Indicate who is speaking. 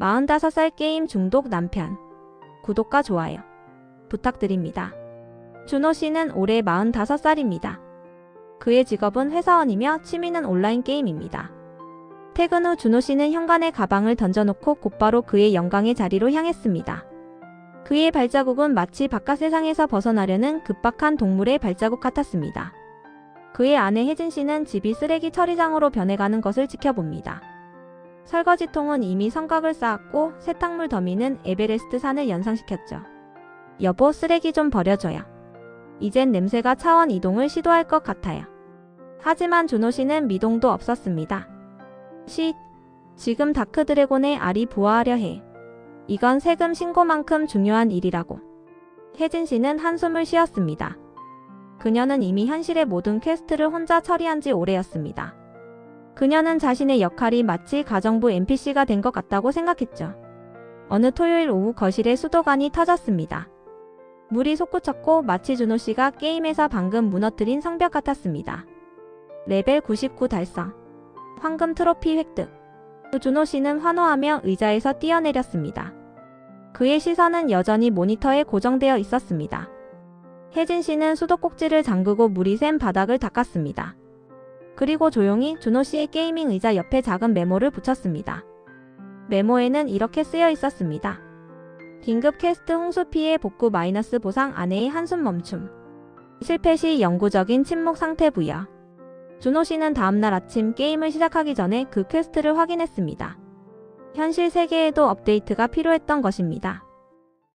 Speaker 1: 45살 게임 중독 남편. 구독과 좋아요. 부탁드립니다. 준호 씨는 올해 45살입니다. 그의 직업은 회사원이며 취미는 온라인 게임입니다. 퇴근 후 준호 씨는 현관에 가방을 던져놓고 곧바로 그의 영광의 자리로 향했습니다. 그의 발자국은 마치 바깥 세상에서 벗어나려는 급박한 동물의 발자국 같았습니다. 그의 아내 혜진 씨는 집이 쓰레기 처리장으로 변해가는 것을 지켜봅니다. 설거지통은 이미 성곽을 쌓았고 세탁물 더미는 에베레스트 산을 연상시켰죠. 여보 쓰레기 좀 버려줘요. 이젠 냄새가 차원 이동을 시도할 것 같아요. 하지만 준호 씨는 미동도 없었습니다. 시, 지금 다크드래곤의 알이 부화하려 해. 이건 세금 신고만큼 중요한 일이라고. 혜진 씨는 한숨을 쉬었습니다. 그녀는 이미 현실의 모든 퀘스트를 혼자 처리한 지 오래였습니다. 그녀는 자신의 역할이 마치 가정부 NPC가 된 것 같다고 생각했죠. 어느 토요일 오후 거실에 수도관이 터졌습니다. 물이 솟구쳤고 마치 준호 씨가 게임에서 방금 무너뜨린 성벽 같았습니다. 레벨 99 달성. 황금 트로피 획득. 준호 씨는 환호하며 의자에서 뛰어내렸습니다. 그의 시선은 여전히 모니터에 고정되어 있었습니다. 혜진 씨는 수도꼭지를 잠그고 물이 샘 바닥을 닦았습니다. 그리고 조용히 준호 씨의 게이밍 의자 옆에 작은 메모를 붙였습니다. 메모에는 이렇게 쓰여 있었습니다. 긴급 캐스트 홍수 피해 복구 마이너스 보상 아내의 한숨 멈춤. 실패 시 영구적인 침묵 상태 부여. 준호 씨는 다음날 아침 게임을 시작하기 전에 그 퀘스트를 확인했습니다. 현실 세계에도 업데이트가 필요했던 것입니다.